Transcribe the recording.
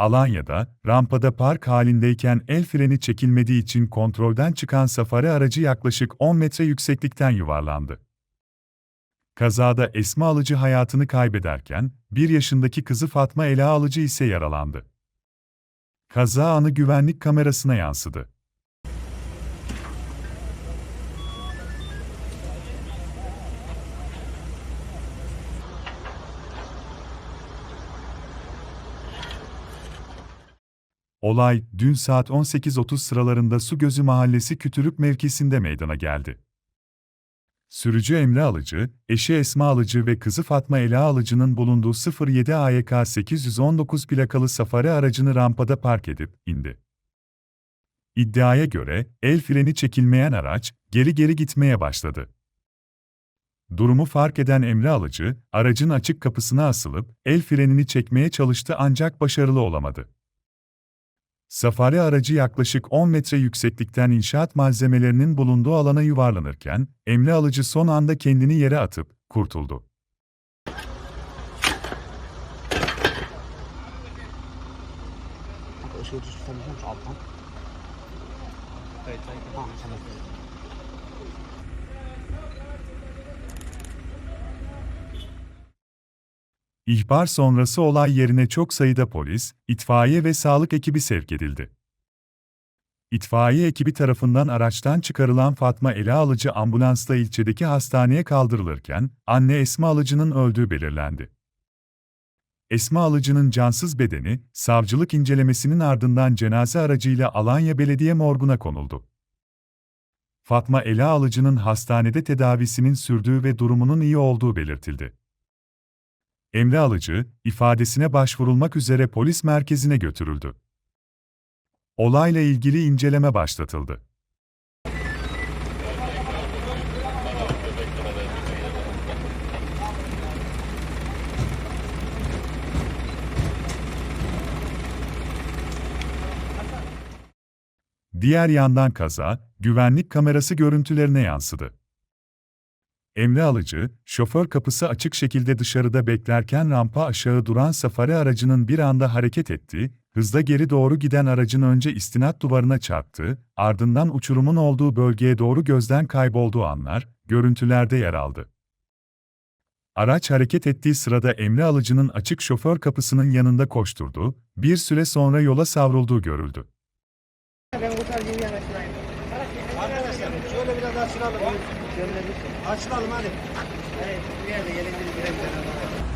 Alanya'da, rampada park halindeyken el freni çekilmediği için kontrolden çıkan safari aracı yaklaşık 10 metre yükseklikten yuvarlandı. Kazada Esma Alıcı hayatını kaybederken, 1 yaşındaki kızı Fatma Ela Alıcı ise yaralandı. Kaza anı güvenlik kamerasına yansıdı. Olay, dün saat 18.30 sıralarında Sugözü Mahallesi Kütürük mevkisinde meydana geldi. Sürücü Emre Alıcı, eşi Esma Alıcı ve kızı Fatma Ela Alıcı'nın bulunduğu 07 AYK 819 plakalı safari aracını rampada park edip indi. İddiaya göre, el freni çekilmeyen araç, geri geri gitmeye başladı. Durumu fark eden Emre Alıcı, aracın açık kapısına asılıp, el frenini çekmeye çalıştı ancak başarılı olamadı. Safari aracı yaklaşık 10 metre yükseklikten inşaat malzemelerinin bulunduğu alana yuvarlanırken, Emre Alıcı son anda kendini yere atıp kurtuldu. Alttan. Evet, İhbar sonrası olay yerine çok sayıda polis, itfaiye ve sağlık ekibi sevk edildi. İtfaiye ekibi tarafından araçtan çıkarılan Fatma Ela Alıcı ambulansla ilçedeki hastaneye kaldırılırken, anne Esma Alıcı'nın öldüğü belirlendi. Esma Alıcı'nın cansız bedeni, savcılık incelemesinin ardından cenaze aracıyla Alanya Belediye Morgu'na konuldu. Fatma Ela Alıcı'nın hastanede tedavisinin sürdüğü ve durumunun iyi olduğu belirtildi. Emre Alıcı, ifadesine başvurulmak üzere polis merkezine götürüldü. Olayla ilgili inceleme başlatıldı. Diğer yandan kaza, güvenlik kamerası görüntülerine yansıdı. Emre Alıcı, şoför kapısı açık şekilde dışarıda beklerken rampa aşağı duran safari aracının bir anda hareket etti, hızla geri doğru giden aracın önce istinat duvarına çarptı, ardından uçurumun olduğu bölgeye doğru gözden kaybolduğu anlar, görüntülerde yer aldı. Araç hareket ettiği sırada Emre Alıcı'nın açık şoför kapısının yanında koşturdu, bir süre sonra yola savrulduğu görüldü. Ben. Arkadaşlar şöyle biraz açılalım. Açılalım hadi. Evet, bir yerde gelin bir yerde.